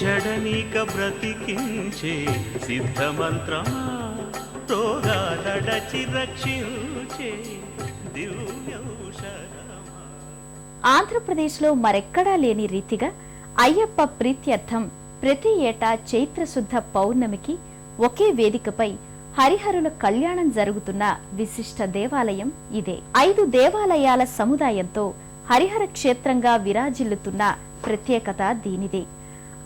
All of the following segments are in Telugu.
చడనీక బ్రతికించే సిద్ధ బ్రతికించే సిద్ధమంత్రమా? రోగాలడచి రక్షించే ఆంధ్రప్రదేశ్లో మరెక్కడా లేని రీతిగా అయ్యప్ప ప్రీత్యర్థం ప్రతి ఏటా చైత్రశుద్ధ పౌర్ణమికి ఒకే వేదికపై హరిహరుల కళ్యాణం జరుగుతున్న విశిష్ట దేవాలయం ఇదే. ఐదు దేవాలయాల సముదాయంతో హరిహర క్షేత్రంగా విరాజిల్లుతున్న ప్రత్యేకత దీనిదే.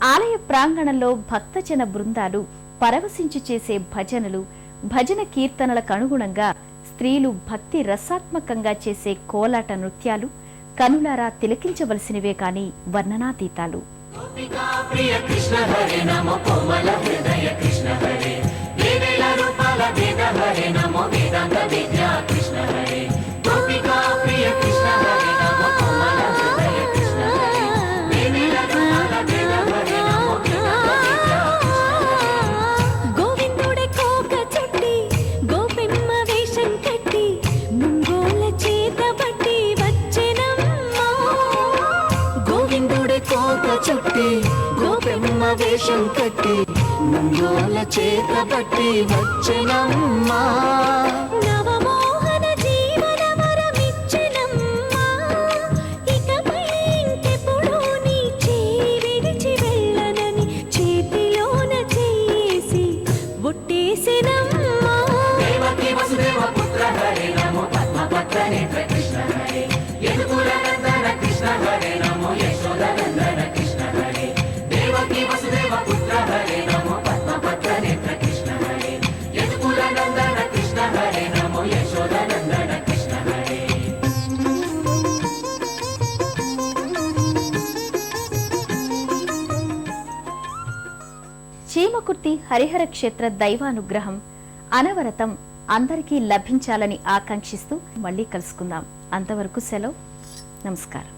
ఆలయ ప్రాంగణంలో భక్తజన బృందాలు పరవశించి చేసే భజనలు భజన కీర్తనలకు అనుగుణంగా స్త్రీలు భక్తి రసాత్మకంగా చేసే కోలాట నృత్యాలు కనులారా తిలకించవలసినవే కాని వర్ణనాతీతాలు. ప్రియ కృష్ణ హరే నమ కోమల హృదయ కృష్ణ హరే. వేవేల రూపాల భేద హరే గోవిందుడి చుట్టి గోపెమ్మ వేషం కట్టి ముంగోల చేత బట్టి వచ్చినమ్మా. చీమకుర్తి హరిహర క్షేత్ర దైవానుగ్రహం అనవరతం అందరికీ లభించాలని ఆకాంక్షిస్తూ మళ్ళీ కలుసుకుందాం. అంతవరకు సెలవు. నమస్కారం.